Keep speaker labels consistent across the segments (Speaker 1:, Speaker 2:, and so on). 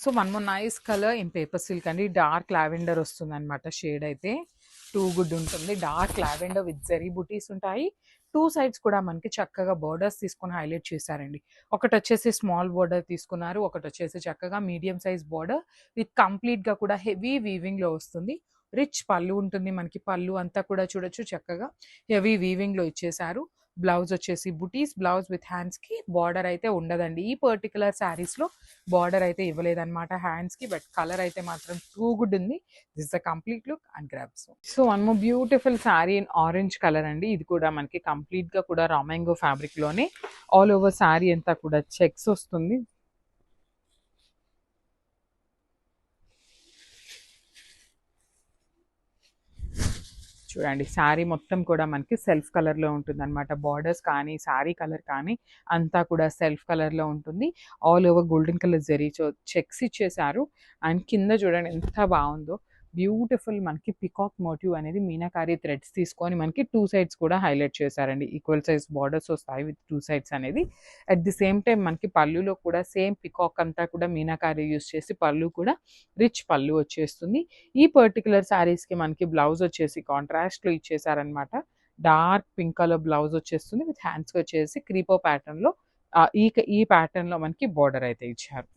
Speaker 1: So one more nice colour in paper silk అండి. Dark lavender వస్తుంది అనమాట shade అయితే. టూ గుడ్ ఉంటుంది. డార్క్ లావెండర్ విత్ జరీ బుటీస్ ఉంటాయి. టూ సైడ్స్ కూడా మనకి చక్కగా బోర్డర్స్ తీసుకొని హైలైట్ చేశారండి. ఒకటి వచ్చేసి స్మాల్ బోర్డర్ తీసుకున్నారు. ఒకటి వచ్చేసి చక్కగా మీడియం సైజ్ బోర్డర్ విత్ కంప్లీట్గా కూడా హెవీ వీవింగ్లో వస్తుంది. రిచ్ పళ్ళు ఉంటుంది మనకి. పళ్ళు అంతా కూడా చూడొచ్చు. చక్కగా హెవీ వీవింగ్లో ఇచ్చేసారు బ్లౌజ్ వచ్చేసి బుటీస్ బ్లౌజ్ విత్ హ్యాండ్స్కి బార్డర్ అయితే ఉండదండి. ఈ పర్టికులర్ శారీస్లో బార్డర్ అయితే ఇవ్వలేదన్నమాట హ్యాండ్స్కి బట్ కలర్ అయితే మాత్రం టూ గుడ్ ఉంది. This the complete look and grabs so one more beautiful sari in orange colour అండి. ఇది కూడా మనకి కంప్లీట్గా కూడా రామాంగో ఫ్యాబ్రిక్లోనే ఆల్ ఓవర్ శారీ అంతా కూడా చెక్స్ వస్తుంది. చూడండి శారీ మొత్తం కూడా మనకి సెల్ఫ్ కలర్లో ఉంటుంది అనమాట బార్డర్స్ కానీ శారీ కలర్ కానీ అంతా కూడా సెల్ఫ్ కలర్లో ఉంటుంది. All over golden colour zari checks ఇచ్చేసారు అండ్ కింద చూడండి ఎంత బాగుందో. బ్యూటిఫుల్ మనకి పికాక్ మోటివ్ అనేది మీనాకారి థ్రెడ్స్ తీసుకొని మనకి టూ సైడ్స్ కూడా హైలైట్ చేశారండి. ఈక్వల్ సైజ్ బార్డర్స్ వస్తాయి విత్ టూ సైడ్స్ అనేది. అట్ ది సేమ్ టైం మనకి పళ్ళులో కూడా సేమ్ పికాక్ అంతా కూడా మీనాకారి యూస్ చేసి పళ్ళు కూడా రిచ్ పళ్ళు వచ్చేస్తుంది. ఈ పర్టికులర్ శారీస్కి మనకి బ్లౌజ్ వచ్చేసి కాంట్రాస్ట్లో ఇచ్చేసారనమాట డార్క్ పింక్ కలర్ బ్లౌజ్ వచ్చేస్తుంది విత్ హ్యాండ్స్ వచ్చేసి క్రీపో ప్యాటర్న్లో ఈ ఈ ప్యాటర్న్లో మనకి బార్డర్ అయితే ఇచ్చారు.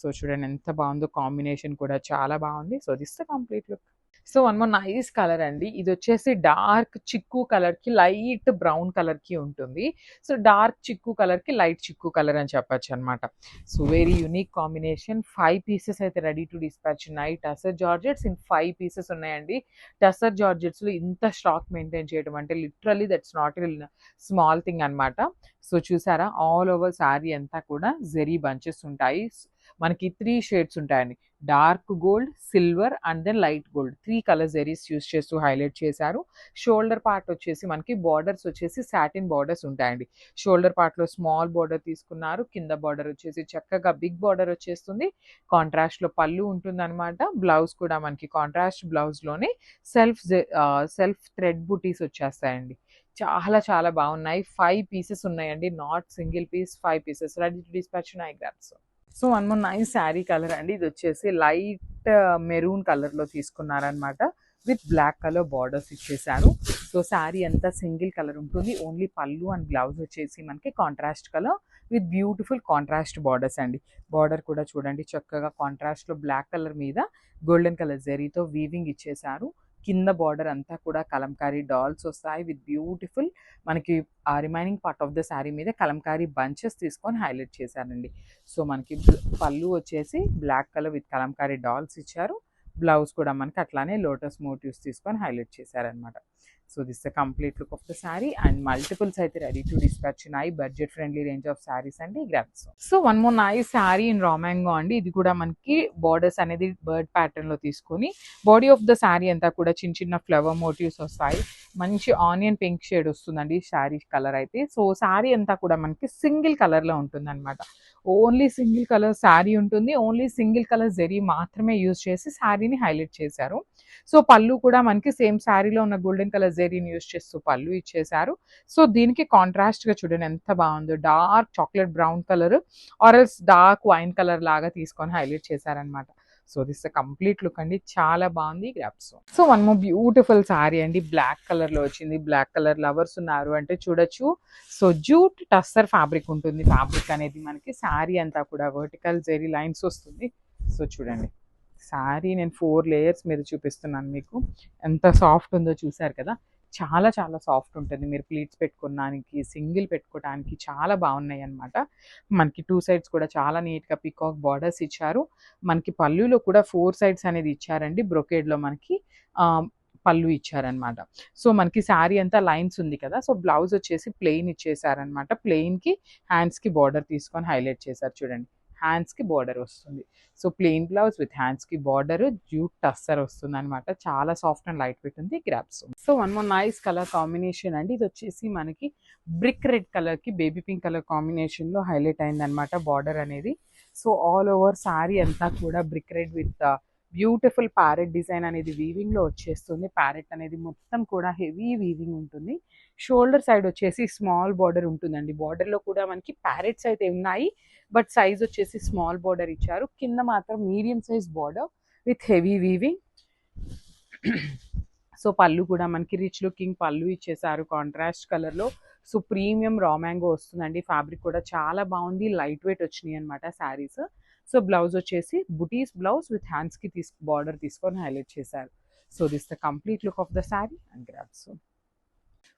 Speaker 1: సో చూడండి ఎంత బాగుందో కాంబినేషన్ కూడా చాలా బాగుంది. So this the complete look. So one more nice colour అండి. ఇది వచ్చేసి డార్క్ చిక్కు కలర్కి లైట్ బ్రౌన్ కలర్కి ఉంటుంది. సో డార్క్ చిక్కు కలర్కి లైట్ చిక్కు కలర్ అని చెప్పొచ్చు అనమాట so very unique combination. Five pieces అయితే రెడీ టు డిస్పాచ్ ఉన్నాయి. Tussar georgettes in five pieces ఉన్నాయండి. టసర్ జార్జెట్స్లో ఇంత స్టాక్ మెయింటైన్ చేయడం అంటే literally that's not small thing అన్నమాట. సో చూసారా? ఆల్ ఓవర్ శారీ అంతా కూడా జెరీ బంచెస్ ఉంటాయి. మనకి త్రీ షేడ్స్ ఉంటాయండి. Dark gold silver and then light gold. Three colour zaris use చేస్తూ హైలైట్ చేశారు. షోల్డర్ పార్ట్ వచ్చేసి మనకి బార్డర్స్ వచ్చేసి సాటిన్ బార్డర్స్ ఉంటాయండి. షోల్డర్ పార్ట్లో స్మాల్ బార్డర్ తీసుకున్నారు. కింద బార్డర్ వచ్చేసి చక్కగా బిగ్ బార్డర్ వచ్చేస్తుంది. కాంట్రాస్ట్లో పళ్ళు ఉంటుందన్నమాట. బ్లౌజ్ కూడా మనకి కాంట్రాస్ట్ బ్లౌజ్లోనే సెల్ఫ్ సెల్ఫ్ థ్రెడ్ బుటీస్ వచ్చేస్తాయండి. చాలా చాలా బాగున్నాయి. ఫైవ్ పీసెస్ ఉన్నాయండి. Not single piece five pieces. Ready to dispatch ఉన్నాయి so one more nice sari colour అండి. ఇది వచ్చేసి లైట్ మెరూన్ కలర్లో తీసుకున్నారనమాట విత్ బ్లాక్ కలర్ బార్డర్స్ ఇచ్చేసారు. సో శారీ అంతా సింగిల్ కలర్ ఉంటుంది. ఓన్లీ పళ్ళు అండ్ బ్లౌజ్ వచ్చేసి మనకి contrast colour with beautiful contrast borders అండి. బార్డర్ కూడా చూడండి చక్కగా కాంట్రాస్ట్లో బ్లాక్ కలర్ మీద గోల్డెన్ కలర్ జరీతో వీవింగ్ ఇచ్చేసారు. కింద బార్డర్ అంతా కూడా కలంకారీ డాల్స్ వస్తాయి విత్ బ్యూటిఫుల్ మనకి ఆ remaining part of the sari మీద కలంకారీ బంచెస్ తీసుకొని హైలైట్ చేశానండి సో మనకి పళ్ళు వచ్చేసి black colour with kalamkari dolls ఇచ్చారు. బ్లౌజ్ కూడా మనకి అట్లానే లోటస్ మోటివ్స్ తీసుకొని హైలైట్ చేశారనమాట so this the complete look of the sari and multiples అయితే రెడీ టు డిస్పాచ్ ఉన్నాయి budget friendly range of saris అండి grabs so one more nice sari in raw mango అండి ఇది కూడా మనకి బార్డర్స్ అనేది బర్డ్ ప్యాటర్న్లో తీసుకొని బాడీ ఆఫ్ ద శారీ అంతా కూడా చిన్న చిన్న ఫ్లవర్ మోటివ్స్ వస్తాయి. మంచి ఆనియన్ పింక్ షేడ్ వస్తుందండి శారీ కలర్ అయితే. సో శారీ అంతా కూడా మనకి సింగిల్ కలర్లో ఉంటుంది అనమాట ఓన్లీ సింగిల్ కలర్ శారీ ఉంటుంది. ఓన్లీ సింగిల్ కలర్ జెరీ మాత్రమే యూజ్ చేసి శారీని హైలైట్ చేశారు. సో పళ్ళు కూడా మనకి సేమ్ శారీలో ఉన్న గోల్డెన్ కలర్ జెరీని యూజ్ చేస్తూ పళ్ళు ఇచ్చేసారు సో దీనికి కాంట్రాస్ట్గా చూడండి ఎంత బాగుందో. డార్క్ చాక్లెట్ బ్రౌన్ కలర్ ఆర్ఎల్స్ డార్క్ వైన్ కలర్ లాగా తీసుకొని హైలైట్ చేశారనమాట సో దిస్ కంప్లీట్ లుక్ అండి. చాలా బాగుంది. Grabs so. One more beautiful sari అండి. బ్లాక్ కలర్లో వచ్చింది. బ్లాక్ కలర్ లవర్స్ ఉన్నారు అంటే చూడొచ్చు. సో జూట్ టస్సర్ ఫ్యాబ్రిక్ ఉంటుంది. ఫ్యాబ్రిక్ అనేది మనకి శారీ అంతా కూడా వర్టికల్ జెరీ లైన్స్ వస్తుంది. సో చూడండి. శారీ నేను ఫోర్ లేయర్స్ మీద చూపిస్తున్నాను మీకు. ఎంత సాఫ్ట్ ఉందో చూసారు కదా? చాలా చాలా సాఫ్ట్ ఉంటుంది. మీరు ప్లీట్స్ పెట్టుకోవడానికి సింగిల్ పెట్టుకోవడానికి చాలా బాగున్నాయి అనమాట మనకి టూ సైడ్స్ కూడా చాలా నీట్గా పికాక్ బార్డర్స్ ఇచ్చారు. మనకి పళ్ళులో కూడా ఫోర్ సైడ్స్ అనేది ఇచ్చారండి. బ్రొకేడ్లో మనకి పళ్ళు ఇచ్చారనమాట సో మనకి శారీ అంతా లైన్స్ ఉంది కదా? సో బ్లౌజ్ వచ్చేసి ప్లెయిన్ ఇచ్చేసారనమాట ప్లెయిన్కి హ్యాండ్స్కి బార్డర్ తీసుకొని హైలైట్ చేశారు చూడండి. హ్యాండ్స్కి బార్డర్ వస్తుంది. సో ప్లెయిన్ బ్లౌజ్ విత్ హ్యాండ్స్కి బార్డర్ జ్యూట్ టస్సర్ వస్తుంది అనమాట చాలా సాఫ్ట్ అండ్ లైట్ వెయిట్ ఉంది grabs so one more nice colour combination అండి. ఇది వచ్చేసి మనకి బ్రిక్ రెడ్ కలర్కి బేబీ పింక్ కలర్ కాంబినేషన్లో హైలైట్ అయింది అనమాట బార్డర్ అనేది. సో ఆల్ ఓవర్ శారీ అంతా కూడా brick red with beautiful parrot design అనేది వీవింగ్లో వచ్చేస్తుంది. ప్యారెట్ అనేది మొత్తం కూడా హెవీ వీవింగ్ ఉంటుంది. షోల్డర్ సైడ్ వచ్చేసి స్మాల్ బార్డర్ ఉంటుందండి. బార్డర్లో కూడా మనకి ప్యారెట్స్ అయితే ఉన్నాయి. బట్ సైజ్ వచ్చేసి స్మాల్ బార్డర్ ఇచ్చారు. కింద మాత్రం medium size border with heavy weaving so పళ్ళు కూడా మనకి రిచ్ లుకింగ్ పళ్ళు ఇచ్చేసారు. కాంట్రాస్ట్ కలర్లో సో ప్రీమియం రా మ్యాంగో వస్తుందండి. ఫ్యాబ్రిక్ కూడా చాలా బాగుంది. లైట్ వెయిట్ వచ్చినాయి అనమాట శారీస్. సో బ్లౌజ్ వచ్చేసి బుటీస్ బ్లౌజ్ విత్ హ్యాండ్స్కి తీసు బార్డర్ తీసుకొని హైలైట్ చేశారు. So this the complete look of the sari and grabs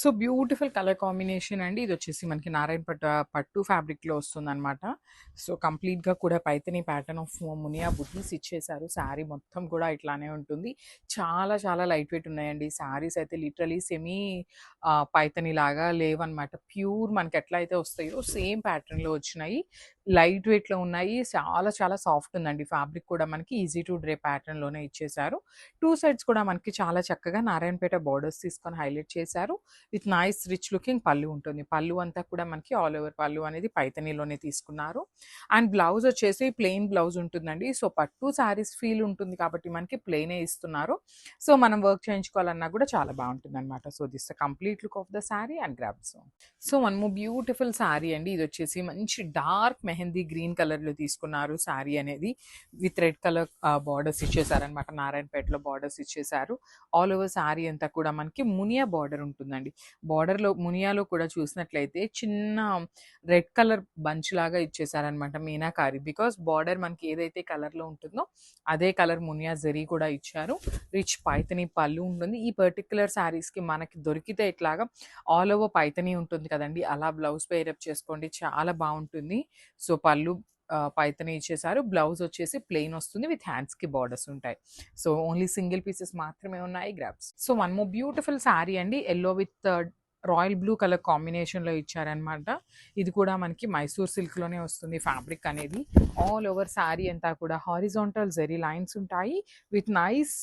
Speaker 1: so beautiful colour combination అండి. ఇది వచ్చేసి మనకి నారాయణ పట్టు పట్టు ఫ్యాబ్రిక్లో వస్తుందన్నమాట. సో కంప్లీట్గా కూడా పైతని ప్యాటర్న్ ఆఫ్ మునియా బుటీస్ ఇచ్చేసారు. శారీ మొత్తం కూడా ఇట్లానే ఉంటుంది. చాలా చాలా లైట్ వెయిట్ ఉన్నాయండి. శారీస్ అయితే లిటరలీ సెమీ పైతని లాగా లేవన్నమాట. ప్యూర్ మనకి ఎట్లా అయితే వస్తాయో సేమ్ ప్యాటర్న్లో వచ్చినాయి. లైట్ వెయిట్లో ఉన్నాయి. చాలా చాలా సాఫ్ట్ ఉందండి. ఫ్యాబ్రిక్ కూడా మనకి ఈజీ టు డ్రే ప్యాటర్న్లోనే ఇచ్చేసారు. టూ సైడ్స్ కూడా మనకి చాలా చక్కగా నారాయణపేట బార్డర్స్ తీసుకొని హైలైట్ చేశారు. విత్ నైస్ రిచ్ లుకింగ్ పళ్ళు ఉంటుంది. పళ్ళు అంతా కూడా మనకి ఆల్ ఓవర్ పళ్ళు అనేది పైతనీలోనే తీసుకున్నారు. అండ్ బ్లౌజ్ వచ్చేసి ప్లెయిన్ బ్లౌజ్ ఉంటుందండి. సో పట్టు శారీస్ ఫీల్ ఉంటుంది కాబట్టి మనకి ప్లెయినే ఇస్తున్నారు. సో మనం వర్క్ చేయించుకోవాలన్నా కూడా చాలా బాగుంటుంది అనమాట so this the complete look of the sari and grabs. So మనము బ్యూటిఫుల్ శారీ అండి. ఇది వచ్చేసి మంచి డార్క్ మెహందీ గ్రీన్ కలర్లో తీసుకున్నారు శారీ అనేది. విత్ రెడ్ కలర్ బార్డర్స్ ఇచ్చేసారనమాట నారాయణపేటలో బార్డర్స్ ఇచ్చేసారు. ఆల్ ఓవర్ శారీ అంతా కూడా మనకి మునియా బార్డర్ ఉంటుందండి. బార్డర్లో మునియాలో కూడా చూసినట్లయితే చిన్న రెడ్ కలర్ బంచ్ లాగా ఇచ్చేసారనమాట మీనాకారి. బికాస్ బార్డర్ మనకి ఏదైతే కలర్లో ఉంటుందో అదే కలర్ మునియా జరీ కూడా ఇచ్చారు. రిచ్ పైతనీ పళ్ళు ఉంటుంది. ఈ పర్టికులర్ శారీస్కి మనకి దొరికితే ఇట్లాగా ఆల్ ఓవర్ పైతనీ ఉంటుంది కదండి. అలా బ్లౌజ్ పేరప్ చేసుకోండి. చాలా బాగుంటుంది. సో పళ్ళు పైతని ఇచ్చేసారు బ్లౌజ్ వచ్చేసి ప్లెయిన్ వస్తుంది విత్ హ్యాండ్స్కి బార్డర్స్ ఉంటాయి. సో ఓన్లీ సింగిల్ పీసెస్ మాత్రమే ఉన్నాయి grabs so one more beautiful sari అండి. Yellow with royal blue colour కాంబినేషన్లో ఇచ్చారనమాట ఇది కూడా మనకి మైసూర్ సిల్క్లోనే వస్తుంది ఫ్యాబ్రిక్ అనేది. ఆల్ ఓవర్ శారీ అంతా కూడా హారిజాంటల్ జెరీ లైన్స్ ఉంటాయి. విత్ నైస్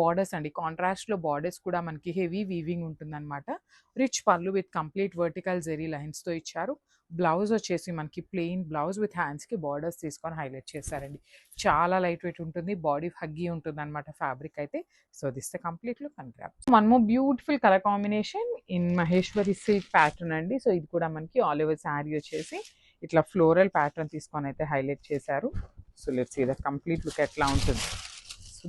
Speaker 1: బార్డర్స్ అండి. కాంట్రాస్ట్లో బార్డర్స్ కూడా మనకి హెవీ వీవింగ్ ఉంటుందన్నమాట. రిచ్ పళ్ళు విత్ కంప్లీట్ వర్టికల్ జెరీ లైన్స్తో ఇచ్చారు. బ్లౌజ్ వచ్చేసి మనకి ప్లెయిన్ బ్లౌజ్ విత్ హ్యాండ్స్కి బార్డర్స్ తీసుకొని హైలైట్ చేశారండి. చాలా లైట్ వెయిట్ ఉంటుంది బాడీ హగ్గి ఉంటుంది అనమాట ఫ్యాబ్రిక్ అయితే. So this the complete look and grab. One more beautiful colour combination in Maheshwari silk pattern అండి. సో ఇది కూడా మనకి ఆల్ ఓవర్ శారీ వచ్చేసి ఇట్లా ఫ్లోరల్ ప్యాటర్న్ తీసుకొని అయితే హైలైట్ చేశారు. So let's the complete look ఎట్లా ఉంటుంది.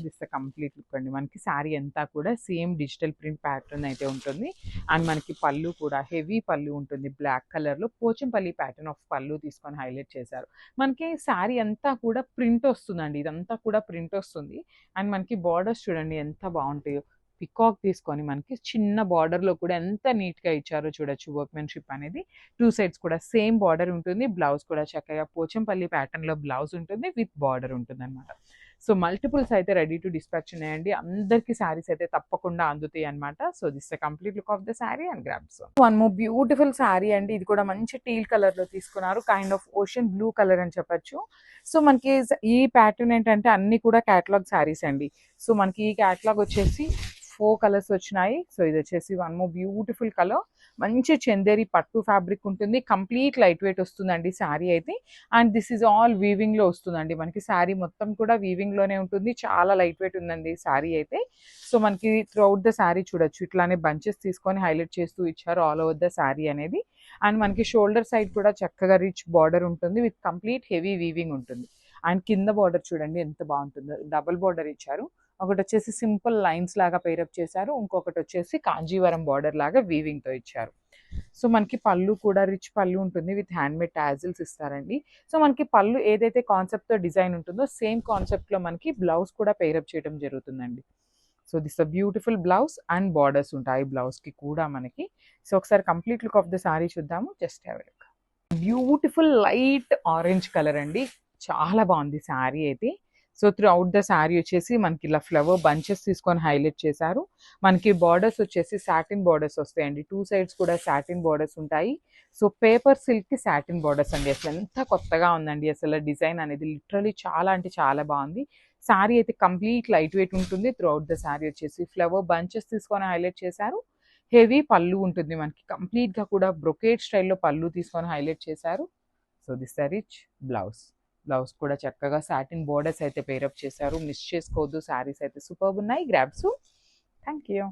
Speaker 1: సో ద కంప్లీట్ లుక్ అండి. మనకి శారీ అంతా కూడా సేమ్ డిజిటల్ ప్రింట్ ప్యాటర్న్ అయితే ఉంటుంది. అండ్ మనకి పళ్ళు కూడా హెవీ పళ్ళు ఉంటుంది. బ్లాక్ కలర్లో పోచంపల్లి ప్యాటర్న్ ఆఫ్ పళ్ళు తీసుకొని హైలైట్ చేశారు. మనకి శారీ అంతా కూడా ప్రింట్ వస్తుందండి. ఇదంతా కూడా ప్రింట్ వస్తుంది. అండ్ మనకి బార్డర్స్ చూడండి ఎంత బాగుంటాయో. పికాక్ తీసుకొని మనకి చిన్న బార్డర్లో కూడా ఎంత నీట్గా ఇచ్చారో చూడొచ్చు. వర్క్మెన్షిప్ అనేది టూ సైడ్స్ కూడా సేమ్ బార్డర్ ఉంటుంది. బ్లౌజ్ కూడా చక్కగా పోచంపల్లి ప్యాటర్న్లో బ్లౌజ్ ఉంటుంది. విత్ బార్డర్ ఉంటుంది అనమాట సో మల్టిపుల్స్ అయితే రెడీ టు డిస్పాచ్ ఉన్నాయండి. అందరికి శారీస్ అయితే తప్పకుండా అందుతాయి అనమాట so this the complete look of the sari and grabs one more beautiful sari అండి. ఇది కూడా మంచి టీల్ కలర్లో తీసుకున్నారు. Kind of ocean blue colour అని చెప్పొచ్చు. సో మనకి ఈ ప్యాటర్న్ ఏంటంటే అన్ని కూడా క్యాటలాగ్ శారీస్ అండి. సో మనకి ఈ క్యాటలాగ్ వచ్చేసి ఫోర్ కలర్స్ వచ్చినాయి. సో ఇది వచ్చేసి వన్ మో బ్యూటిఫుల్ కలర్ మంచి చందేరి పట్టు ఫ్యాబ్రిక్ ఉంటుంది. కంప్లీట్ లైట్ వెయిట్ వస్తుందండి శారీ అయితే. అండ్ దిస్ ఈజ్ ఆల్ వీవింగ్లో వస్తుందండి. మనకి శారీ మొత్తం కూడా వీవింగ్లోనే ఉంటుంది. చాలా లైట్ వెయిట్ ఉందండి శారీ అయితే. సో మనకి త్రూఅవుట్ ద శారీ చూడొచ్చు. ఇట్లానే బంచెస్ తీసుకొని హైలైట్ చేస్తూ ఇచ్చారు ఆల్ ఓవర్ ద శారీ అనేది. అండ్ మనకి షోల్డర్ సైడ్ కూడా చక్కగా రిచ్ బార్డర్ ఉంటుంది. విత్ కంప్లీట్ హెవీ వీవింగ్ ఉంటుంది. అండ్ కింద బార్డర్ చూడండి ఎంత బాగుంటుందో. డబుల్ బార్డర్ ఇచ్చారు. ఒకటి వచ్చేసి సింపుల్ లైన్స్ లాగా పేరప్ చేశారు. ఇంకొకటి వచ్చేసి కాంజీవరం బార్డర్ లాగా వీవింగ్తో ఇచ్చారు. సో మనకి పళ్ళు కూడా రిచ్ పళ్ళు ఉంటుంది. విత్ హ్యాండ్ మేడ్ టాజిల్స్ ఇస్తారండి. సో మనకి పళ్ళు ఏదైతే కాన్సెప్ట్తో డిజైన్ ఉంటుందో సేమ్ కాన్సెప్ట్లో మనకి బ్లౌజ్ కూడా పేరప్ చేయడం జరుగుతుందండి. So this a beautiful blouse and borders ఉంటాయి. బ్లౌజ్కి కూడా మనకి. సో ఒకసారి complete look of the sari చూద్దాము. Just have beautiful light orange colour అండి. చాలా బాగుంది శారీ అయితే. So throughout the sari వచ్చేసి మనకి ఇలా ఫ్లవర్ బంచెస్ తీసుకొని హైలైట్ చేశారు. మనకి బార్డర్స్ వచ్చేసి సాటిన్ బార్డర్స్ వస్తాయండి. టూ సైడ్స్ కూడా సాటిన్ బార్డర్స్ ఉంటాయి. సో పేపర్ సిల్క్కి సాటిన్ బార్డర్స్ అండి. అసలు ఎంత కొత్తగా ఉందండి. అసలు డిజైన్ అనేది లిటరలీ చాలా అంటే చాలా బాగుంది. శారీ అయితే కంప్లీట్ లైట్ వెయిట్ ఉంటుంది. త్రూ అవుట్ ద శారీ వచ్చేసి ఫ్లవర్ బంచెస్ తీసుకొని హైలైట్ చేశారు. హెవీ పళ్ళు ఉంటుంది మనకి. కంప్లీట్గా కూడా బ్రొకేట్ స్టైల్లో పళ్ళు తీసుకొని హైలైట్ చేశారు. So this the rich blouse blouse కూడా చక్కగా సాటిన్ బోర్డర్స్ అయితే పేరప్ చేశారు. మిస్ చేసుకోవద్దు శారీస్ అయితే సూపర్ ఉన్నాయి. Grabs thank you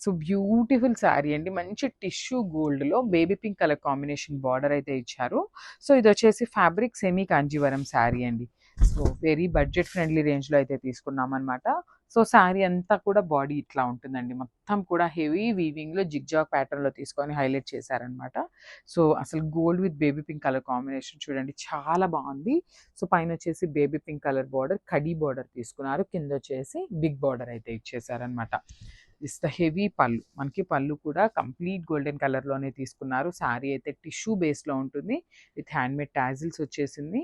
Speaker 1: so beautiful sari అండి. మంచి టిష్యూ గోల్డ్లో baby pink colour combination border అయితే ఇచ్చారు. సో ఇది వచ్చేసి ఫ్యాబ్రిక్ సెమీ కాంజీవరం శారీ అండి సో వెరీ బడ్జెట్ ఫ్రెండ్లీ రేంజ్లో అయితే తీసుకున్నాం అనమాట సో శారీ అంతా కూడా బాడీ ఇట్లా ఉంటుందండి. మొత్తం కూడా హెవీ వీవింగ్లో జిగ్జాగ్ ప్యాటర్న్లో తీసుకొని హైలైట్ చేశారనమాట. సో అసలు gold with baby pink colour combination చూడండి చాలా బాగుంది. సో పైన వచ్చేసి బేబీ పింక్ కలర్ బార్డర్ కడీ బార్డర్ తీసుకున్నారు. కింద వచ్చేసి బిగ్ బార్డర్ అయితే ఇచ్చేసారనమాట. ఇస్ ద హెవీ పళ్ళు మనకి పళ్ళు కూడా కంప్లీట్ గోల్డెన్ కలర్లోనే తీసుకున్నారు. శారీ అయితే టిష్యూ బేస్లో ఉంటుంది. విత్ హ్యాండ్మేడ్ టాజిల్స్ వచ్చేసింది.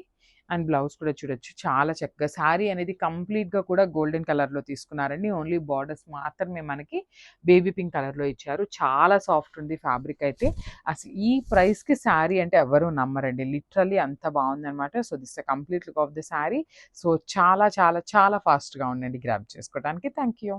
Speaker 1: అండ్ బ్లౌజ్ కూడా చూడొచ్చు. చాలా చక్కగా శారీ అనేది కంప్లీట్గా కూడా గోల్డెన్ కలర్లో తీసుకున్నారండి. ఓన్లీ బార్డర్స్ మాత్రమే మనకి బేబీ పింక్ కలర్లో ఇచ్చారు. చాలా సాఫ్ట్ ఉంది ఫ్యాబ్రిక్ అయితే. అసలు ఈ ప్రైస్కి శారీ అంటే ఎవరు నమ్మరండి. లిటరలీ అంత బాగుందన్నమాట. So this complete look of the sari. So చాలా చాలా చాలా ఫాస్ట్గా ఉండండి గ్రాప్ చేసుకోవడానికి థ్యాంక్ యూ